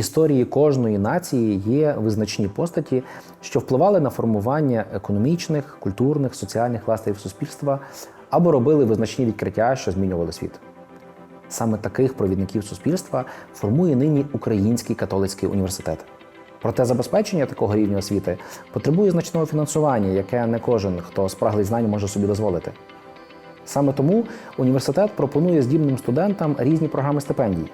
історії кожної нації є визначні постаті, що впливали на формування економічних, культурних, соціальних властивів суспільства або робили визначні відкриття, що змінювали світ. Саме таких провідників суспільства формує нині Український католицький університет. Проте забезпечення такого рівня освіти потребує значного фінансування, яке не кожен, хто спраглий знань, може собі дозволити. Саме тому університет пропонує здібним студентам різні програми стипендій.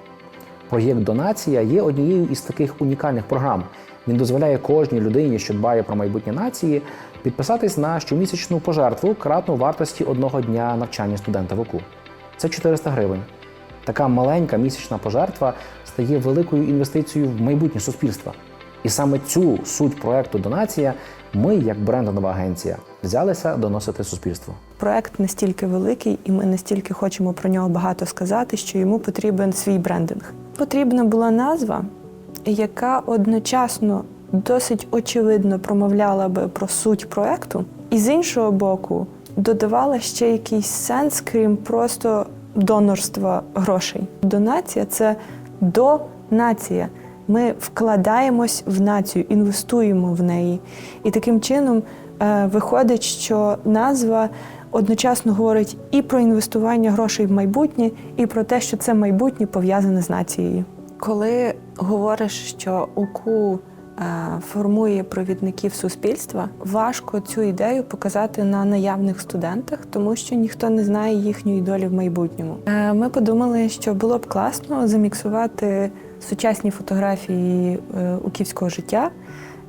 Проєкт Донація є однією із таких унікальних програм. Він дозволяє кожній людині, що дбає про майбутнє нації, підписатись на щомісячну пожертву кратну вартості одного дня навчання студента в ОКУ. Це 400 гривень. Така маленька місячна пожертва стає великою інвестицією в майбутнє суспільства. І саме цю суть проекту Донація ми, як брендова агенція, взялися доносити суспільству. Проект настільки великий, і ми настільки хочемо про нього багато сказати, що йому потрібен свій брендинг. Потрібна була назва, яка одночасно досить очевидно промовляла би про суть проекту, і з іншого боку додавала ще якийсь сенс, крім просто донорства грошей. Донація це донація. Ми вкладаємось в націю, інвестуємо в неї. І таким чином е, виходить, що назва одночасно говорить і про інвестування грошей в майбутнє, і про те, що це майбутнє пов'язане з нацією. Коли говориш, що УКУ формує провідників суспільства, важко цю ідею показати на наявних студентах, тому що ніхто не знає їхньої долі в майбутньому. Е, Ми подумали, що було б класно заміксувати сучасні фотографії е, уківського життя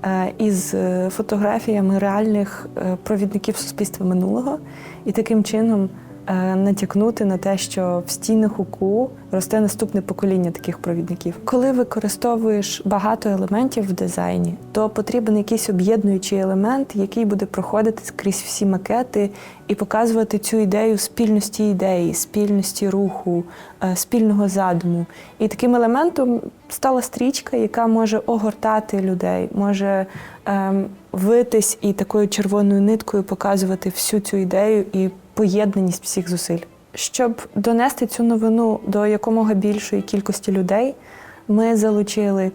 е, із е, фотографіями реальних е, провідників суспільства минулого, і таким чином е, натякнути на те, що в стінах УКУ росте наступне покоління таких провідників. Коли використовуєш багато елементів в дизайні, то потрібен якийсь об'єднуючий елемент, який буде проходити крізь всі макети і показувати цю ідею спільності ідеї, спільності руху, е, спільного задуму. І таким елементом стала стрічка, яка може огортати людей, може ем, витись і такою червоною ниткою показувати всю цю ідею і поєднаність всіх зусиль. Щоб донести цю новину до якомога більшої кількості людей, ми залучили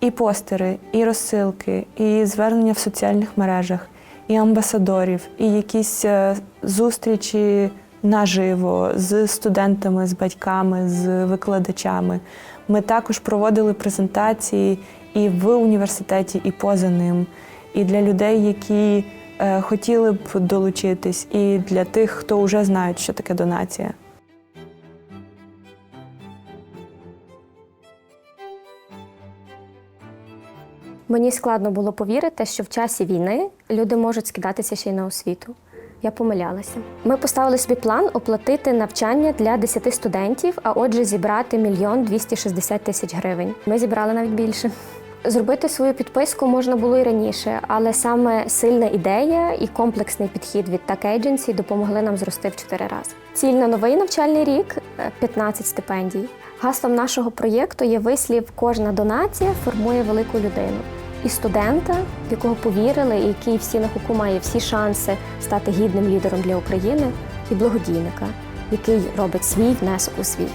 і постери, і розсилки, і звернення в соціальних мережах, і амбасадорів, і якісь е, зустрічі наживо з студентами, з батьками, з викладачами. Ми також проводили презентації і в університеті, і поза ним, і для людей, які хотіли б долучитись, і для тих, хто вже знають, що таке донація. Мені складно було повірити, що в часі війни люди можуть скидатися ще й на освіту. Я помилялася. Ми поставили собі план оплатити навчання для 10 студентів, а отже, зібрати мільйон 260 тисяч гривень. Ми зібрали навіть більше. Зробити свою підписку можна було і раніше, але саме сильна ідея і комплексний підхід від Так Agency допомогли нам зрости в 4 рази. Ціль на новий навчальний рік е, 15 стипендій. Гаслом нашого проєкту є вислів Кожна донація формує велику людину. І студента, в якого повірили, і який всі на хуку має всі шанси стати гідним лідером для України, і благодійника, який робить свій внесок у світ.